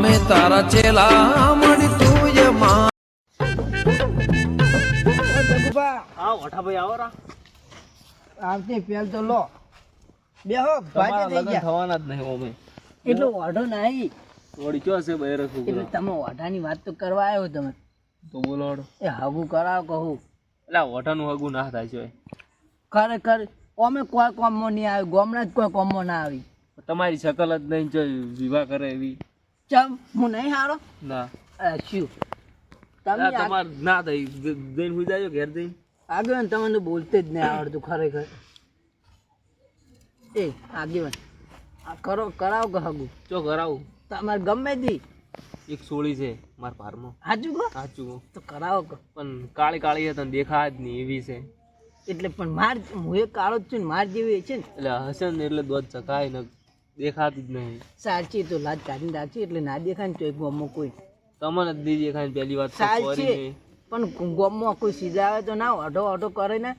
અમે તારા ચેલા મળી તું એ માં આવો આવતી પેલ તો લો. બે હો ભાજી થઈ ગયા. થવાના જ નહીં ઓમે એટલો વાઢો નહીં. વળી કયો છે બહેર એટલે તમે વાઢાની વાત તો કરવા આવ્યો તમે. તો બોલો એ હગું કરાવ કહું એટલે વઠાનું હગું ના થાય છે ખરેખર અમે કોઈ કોમમાં નહીં આવ્યું ગામડા જ કોઈ કોમમાં ના આવી. તમારી શકલ જ નહીં જો વિવાહ કરે એવી. ચમ હું નહીં હારો? ના. શું તમે તમાર ના થઈ જઈને હુઈ જાજો ઘેર જઈને. આગેવાન તમને બોલતે જ નહીં આવડતું ખરેખર. એ આગેવાન. આ કરો કરાવો કે હગું? ચો કરાવું? તમારે ગમે તી એક સોળી છે મારા પારમાં સાચું કહો? સાચું. તો કરાવો કહો પણ કાળી કાળી તને દેખાય જ નહીં એવી છે. એટલે પણ માર હું એ કાળો જ છું ને માર જેવી છે ને. એટલે હશે ને એટલે દોધ ચકાય ને દેખાતી જ નહીં. સાચી તો લાજ કાઢીને રાખી એટલે ના દેખાય ને તો એક ગામમાં કોઈ. તમને જ નહીં દેખાય ને પહેલી વાત સાચી. પણ ગામમાં કોઈ સીધા આવે તો ના ઓઢો ઓઢો કરે ને.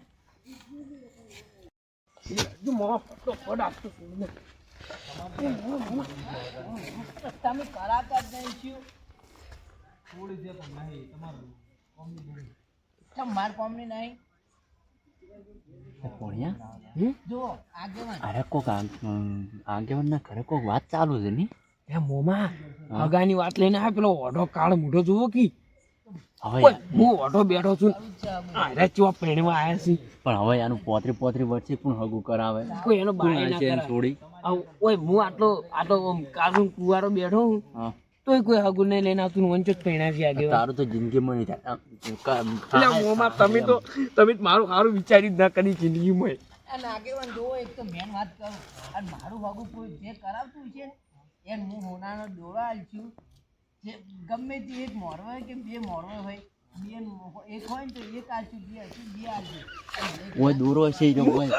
તમે કરાતા જ નહીં શું માર કોમની નહીં. જો આગેવાન અરે કોક આગેવાનના ઘરે કોક વાત ચાલુ છે ની? એ મોમા અગાની વાત લઈને આ પેલો ઓઢો કાળ મોઢો જુઓ કી. હવે હું ઓઢો બેઠો છું. અરે ચો પેણવા આયા છે. પણ હવે આનું પોતરી પોતરી વર્ષે પણ હગું કરાવે? કોઈ એનો બાય ના છોડી? ઓય હું આટલો આટલો કાળું કુવારો બેઠો હું. હા. તોય કોઈ હગું નહીં લઈને આવતું વંચો જ પહેણા છે તારું તો જિંદગીમાં નહીં થાય. એટલે મોમાં તમે તો તમે જ મારું સારું વિચારી જ ના કરી જિંદગીમાં. અને આગેવાન જોવો એક તો મેન વાત કરું. અને મારું ભાગું કોઈ જે કરાવતું છે ને એને હું હોનાનો દોરો આલશું જે ગમે તે એક મોરવો હોય કે બે મોરવો હોય ન- ને તો ઓય દોરો છે જો ઓય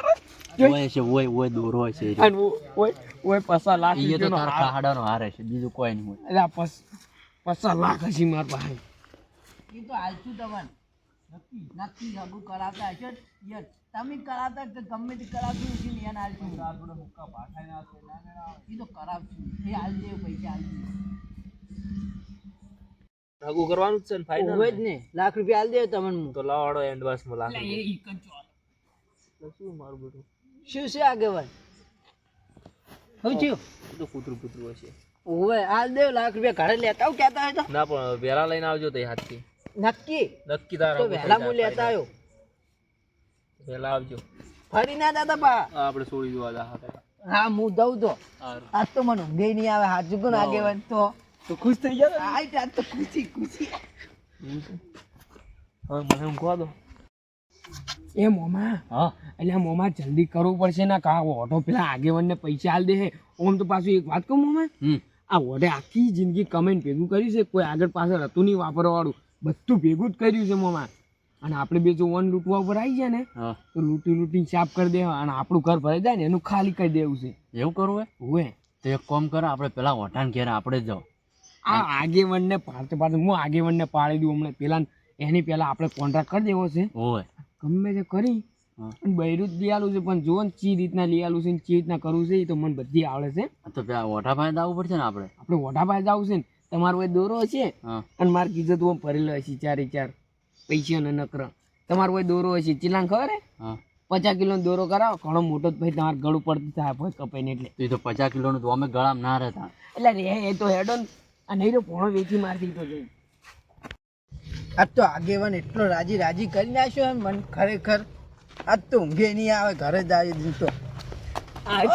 ઓય છે ઓય ઓય દોરો છે અને ઓય ઓય પચાસ લાખ ઈ તો રૂપિયાનો તારા હાર. છે બીજું કોઈ નહીં હોય. પસ- લાખ હશે મારા પાસે. એ તો આલશું તમને નક્કી નક્કી હગું કરાવતા હશો ને? તમે કરાતા કે ગમે તે કરાવતું હશે ને એને આલશું એ તો કરાવશું. એ આલ પૈસા આલ દે હગું કરવાનું જ છે ને ફાઈનલ હોય જ ને લાખ રૂપિયા આલ દે તમને હું તો લાવાડો એડવાન્સમાં લાખ રૂપિયા. તો શું મારું બધું? શું છે આગેવાન? શું થયું? તો કૂતરું કૂતરું હશે. ઓવે આલ દે લાખ રૂપિયા ઘરે લેતા આવ કહેતા હોય તો. ના પણ વહેલા લઈને આવજો તઈ હાથથી. નક્કી? નક્કી તારા તો વેલા હું લેતા આવ્યો. વેલા આવજો. ફરી ના દાદા બા. આ આપણે છોડી દો આ હા હા હું દઉં તો. આજ તો મને ઊંઘે નહીં આવે હાથ કોણ આગેવાન? તો તો ખુશ થઈ આજ આજ તો ખુશી ખુશી. હવે મને ઊંઘવા દો. એ મોમા હા. એટલે મોમાં જલ્દી કરવું પડશે ને કા ઓઢો પેલા આગેવાનને પૈસા આલ દે હે. ઓમ તો પાછું એક વાત કહું મોમા? આ ઓઢે આખી જિંદગી કમેન્ટ ભેગું કર્યું છે કોઈ આગળ પાછળ હતું નહીં વાપરવાવાળું બધું ભેગું જ કર્યું છે મોમા. અને આપણે બે જો વન લૂંટવા ઉપર આવી જાય ને હા. તો લૂંટી લૂંટી સાફ કરી દે અને આપણું ઘર ભરાઈ જાય ને એનું ખાલી કરી દેવું છે. એવું કરવું હોય હોય તો એક કામ કરો આપણે પેલા ઓટાન ઘેર આપણે જાઓ. આ આગેવનને પાડતે પાડતે હું આગેવનને પાડી દઉં હમણાં. પેલા એની પહેલા આપણે કોન્ટ્રાક્ટ કરી દેવો છે. ગમે તે કરી. અને બૈરું જ આલું છે. પણ જો ને ચી રીતના લઈ આલું છે ને ચી રીતના કરવું છે એ તો મને બધી આવડે છે. તો પેલા ઓઠા પાસે આવવું પડશે ને આપણે? આપણે વોટા પાસે જવું છે ને તમારો એ દોરો છે. અને મારે કીધું તું ભરેલો હશે ચાર ચાર પૈસા અને નકર. તમારો કોઈ દોરો હશે. ચીલાંગ ખબર હે? પચાસ કિલો દોરો કરાવો. ઘણો મોટો ભાઈ તમારે ગળું પડતું થાય ભાઈ કપાઈને એટલે. તો પચાસ કિલો પચાસ તો અમે ગળામાં ના રહેતા. એટલે એ તો હેડો ને. અને એનો ભોણો વેચી મારી દીધો છે. આજ તો આગેવાન એટલો રાજી રાજી કરી નાખ્યો એમ મન ખરેખર આજ તો ઊંઘે નહીં આવે ઘરે જ આવી દીધો આજ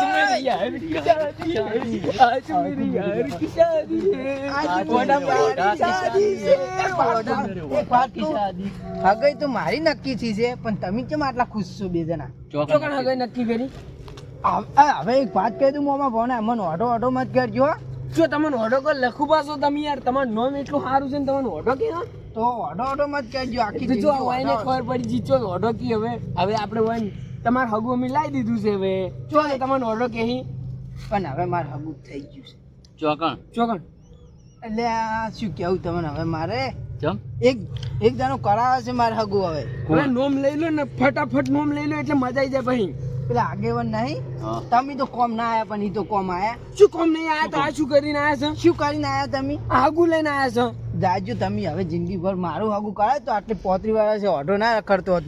હગઈ તો મારી નક્કી થી છે પણ તમે કેમ આટલા ખુશ છો બે જણા? ચોકણ હગઈ નક્કી કરી. હવે એક વાત કહી દઉં મોમાં ભાવના મને ઓઢો ઓઢો મત કરજો હા. જો તમને ઓડો કો લખું પાછો તમે યાર તમારું નોમ એટલું સારું છે ને તમને ઓડો કે તો ઓડો ઓડો મત કહેજો આખી જો વાયને ખબર પડી જી ચો ઓઢો કી હવે. હવે આપણે વાય તમારે હગુ અમે લાવી દીધું છે હવે. ચો તમને ઓડો કે પણ હવે મારે હગુ થઈ ગયું છે. ચોકણ ચોકણ એટલે આ શું કેવું તમને હવે મારે? એક એક દાનો કરાવે છે મારે હગુ હવે. નોમ લઈ લો ને ફટાફટ નોમ લઈ લો એટલે મજા આવી જાય પછી પેલા આગેવન નહીં. તમે તો કોમ ના આયા પણ ઈ તો કોમ આયા. શું કોમ નહીં આયા? તો આ શું કરીને આયા છો? શું કરીને આયા તમે? આગુ લઈને આયા છો? જાજો તમે હવે જિંદગી ભર મારું આગુ કરાય તો આટલી પોતરી વાળા છે ઓઢો ના રખડતો હોત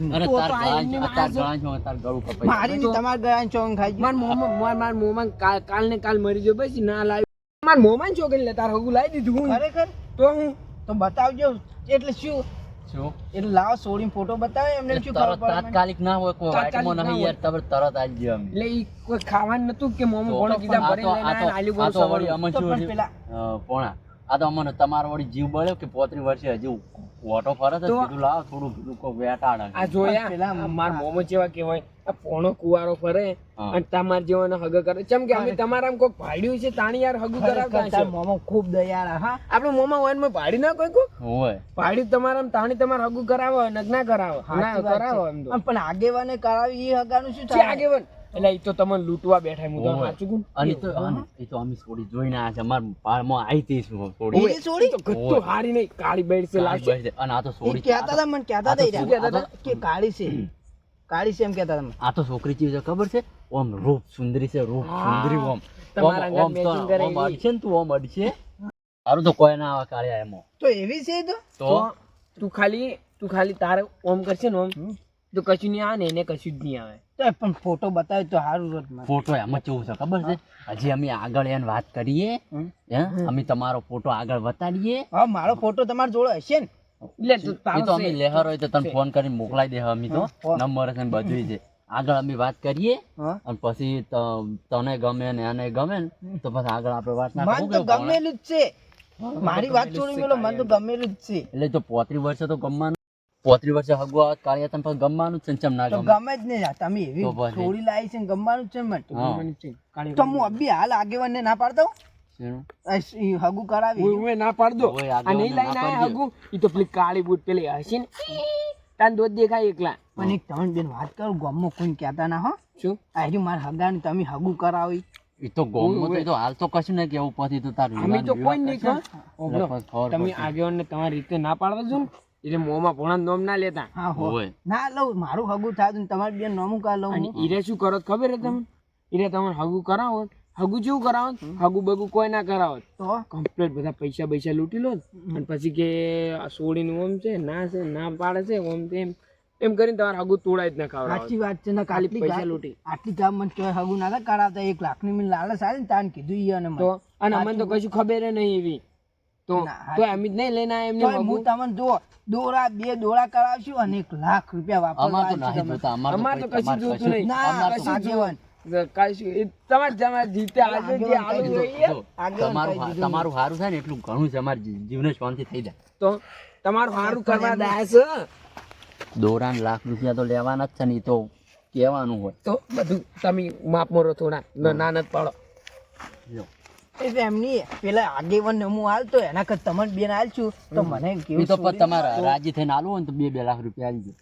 મારી ને તમારા ગયા ચોંગ ખાઈ માર મોમાં માર મોમાં કાલ કાલ ને કાલ મરી જો પછી ના લાવી. માર મોમાં છો લે તાર હગુ લાવી દીધું હું. ખરેખર? તો હું તો બતાવજો એટલે શું? શું એટલે લાવો સોડીને ફોટો બતાવે એમને શું ખબર પડે? તાત્કાલિક ના હોય કોઈ તાત્કાલિક નહીં યાર તમે તરત આવી ગયો એટલે ઈ કોઈ ખાવાનું નતું કે મોમાં તો કીધા ભરી લઈને આ તો- આયા ને આલ્યું આ બધું તો વળી સવારનું. અમને તો શું પેલા પોણા. આ તો અમને તમારો વળી જીવ બળ્યો કે પોત્રી વર્ષે હજુ ઓટો ફરે તો તો- કીધું લાવો થોડું કીધું કોઈ વેટાડ. આ જોયા પેલા માર મોમાં જેવા કહેવાય. આ પોણો કુવારો ફરે અને તમાર જેવાને હગ કરે. ચમ કે અમે તમારામાં કોક ભાડ્યું છે તાણી યાર હગું કરાવતા છે મોમો ખૂબ દયાળા હા. આપણે હોય વનમાં ભાડી ના કોઈ હોય. ભાડી તમારામાં તાણી તમાર હગું કરાવો નગ કરાવો. ના કરાવો એમ તો. પણ આગેવાને કરાવી એ હગાનું શું છે થાય? આગેવાન? એટલે ઈ તો તમને લૂંટવા બેઠા હું તો. સાચું અને તો ઈ તો અમે છોડી જોઈને આ છે અમારા પાળમાં આવી તી છું છોડી? એ છોડી? તો ગત્તો હારી નહીં કાળી બેડ છે લાગશે. અને આ તો છોડી કહેતા હતા મને કહેતા હતા. કે કાળી છે. કાળી છે એમ કહેતા તમે? આ તો છોકરી ચીજ ખબર છે? ઓમ રૂપ સુંદરી છે રૂપ સુંદરી ઓમ. ઓમ- તો- ઓમ અડશે ને તું ઓમ અડશે મારું તો કોઈ ના આવે કાળિયા એમો. તો એવી છે તો? તો? તો ખાલી તું ખાલી તારે ઓમ કરશે ને ઓમ તો કશું નહીં આવે ને એને કશું જ નહીં આવે. તો પણ ફોટો બતાવે તો સારું. ફોટો એમાં કેવું છે ખબર છે? હજી અમે આગળ એને વાત કરીએ હે? અમે તમારો ફોટો આગળ બતાડીએ. હા મારો ફોટો તમારી જોડે હશે ને. એટલે એ તો અમે લેહર હોય તો તને ફોન કરીને મોકલાઈ દે અમે તો. નંબર છે ને બધું છે. આગળ અમે વાત કરીએ અને પછી તને ગમે ને આને ગમે ને તો પછી આગળ આપણે વાત ના કરું તો ગમેલું જ છે. મારી વાત છોડી મેલો મને તો ગમેલું જ છે. એટલે તો પોત્રી વર્ષે તો ગમવાનું પોત્રી વર્ષે હગવા કાળિયા તને પછી ગમવાનું જ છે ને ચમ ના તો ગમે? ગમે જ નહીં તમે એવી છોડી લાવી છે ને ગમવાનું જ છે મને હા. મને છે. તો હું અબી હાલ આગેવાનને ના પાડતો શેનું? હગું કરાવી ઓય ઓય ના પાડ દો આ નહીં લઈને આયા હગું? ઈ તો પેલી કાળી બૂટ પેલી હશે ને. તાન દોત દેખાય એકલા. પણ એક ત્રણ બેન વાત કરું ગામમાં કોઈ કહેતા ના હો. શું? આ રહ્યું મારા હગાને તમે હગું કરાવી. એ તો ગોમમાં તો હાલ તો કશું નહીં કેવું પછી તો તાર અમે તો કોઈ નહીં કહો ને, તમે પડશે. આગેવાનને તમારી રીતે ના પાડવા છો ને એટલે મોંમાં ભોણા નોમ ના લેતા. હા હોય. ના લઉં મારું હગું થાય તો તમારી બેન નોમું કા લઉં અને ઈરે શું કરો ખબર હે તમે ઈરે તમે હગું કરાવો હગું જેવું કરાવો હગું બગું કોઈ ના કરાવો તો? કમ્પ્લીટ બધા પૈસા પૈસા લૂંટી લો અને પછી કે સોડીનું ઓમ છે ના છે ના પાડે છે ઓમ તેમ. એમ કરીને તમારે હગું તોડાય જ ના ખાવ સાચી વાત છે ને કાલી પૈસા લૂંટી. આટલી કામ મને ચોય હગું ના કરાવતા એક લાખની મને લાલચ આવી ને તાન કીધું ઈ અને તો? અને અમને તો કશું ખબર નહીં એવી. તો? ના, તો એમ જ નહીં લઈને એમને હું તમને જો દોરા બે દોરા કરાવશું અને એક લાખ રૂપિયા વાપરવા અમાર અમાર તો કશું તમારે જોતું નહીં. ના કશું એ તમારે સારું થાય ને એટલું ઘણું છે અમારી જીવને શાંતિ થઈ જાય. તો તમારું સારું કરવા દાય છે દોરાન લાખ રૂપિયા તો લેવાના જ છે ને એ તો કહેવાનું હોય. તો બધું તમે માપ મોરો થોડા ન- પાડો. જો. એટલે એમની પેલા આગેવાન હું હાલતો એના કરતા તમને બેન હાલશું તો મને કેવું તો તમારા રાજી થઈને આલવું હોય ને તો બે બે લાખ રૂપિયા આવી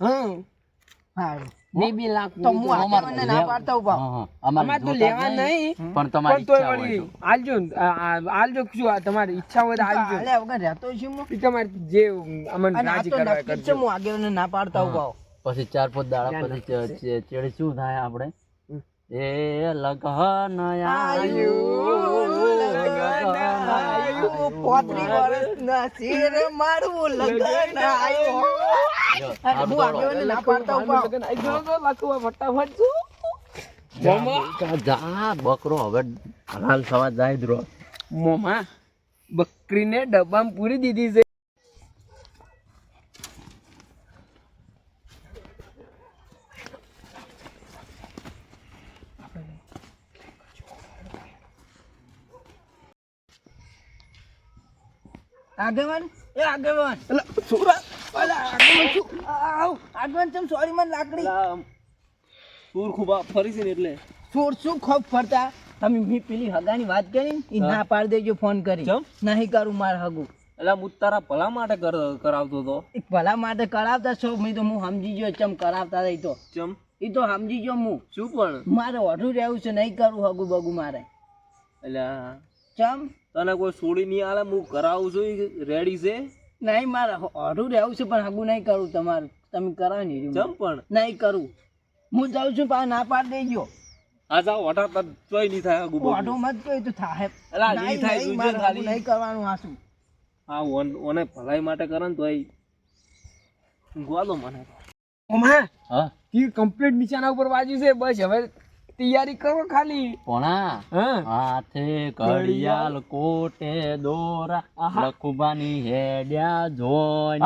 હા. બે બે લાખ તો હું અમારે ના પાડતા ઊભા હા, હા. અમારે અમારે તો લેવા નહીં. પણ તમારી ઈચ્છા હોય આલજો શું? તમારી ઈચ્છા હોય તો આલજો. હાલ્યા વગર રહેતો છું હું. તમારે જે અમને રાજી કરવા છે કરજો. હું આગેવાનને ના પાડતા ઊભા પછી ચાર પાંચ દાડા પછી ચેડે શું થાય આપણે? એ લગન આયુ. લગન આયું, પોત્રી વર્ષના શેર મારું લગન આયું. જો, અને હારું હું દોડો. ના પાડતા ઊભા. આઈ ગયો લખવા ફટાફટ શું જા, જા બકરો હવે હાલ સવાર જાય દ્રો મોમા મોમાં બકરીને ડબ્બામાં પૂરી દીધી છે. આગેવાન? એ આગેવાન. એટલે સુરત અલા, આગેવાન શું? આવ, આગેવાન ચમ સોરી મન લાકડી. સુર ખુબા ફરી છે ને એટલે. ચોર શું ખૂબ ફરતા? તમે મી પેલી હગાની વાત કરી ને ઈ ના પાડ દેજો ફોન કરી? નહીં કરું માર હગું. એટલે હું તારા ભલા માટે કરાવતો હતો. એ ભલા માટે કરાવતા છો? મેં તો હું સમજી ગયો ચમ કરાવતા રહી તો. ચમ? એ તો સમજી ગયો હું શું પણ? મારે ઓઢું રહેવું છે નહીં કરું હગું બગું મારે. એટલે ચમ. તને કોઈ છોડી નહીં આલે હું કરાવું છું રેડી છે? નહીં મારે ઓઢું રહેવું છે પણ આગું નહીં કરું તમારે. તમે કરાવ નહીં ચમ પણ. નહીં કરું. હું જાઉં છું પા ના પાડ દેજો. આ જાઓ વટા તર ચોય નહીં થાય આગું ઓટો મત કોઈ તો થાય. અલા, નહીં, થાય, નહીં, ખાલી. નહીં કરવાનું હાસું આ ઓન ઓને ભલાઈ માટે કરે ને તોય. ગોલો મને. ઓમા હા? તીર કમ્પ્લીટ નીચાના ઉપર વાજ્યું છે? બસ હવે તૈયારી કરો ખાલી. પોણા હાથે ઘડિયાળ કોટે દોરા. લખુબાની હેડ્યા જોઈ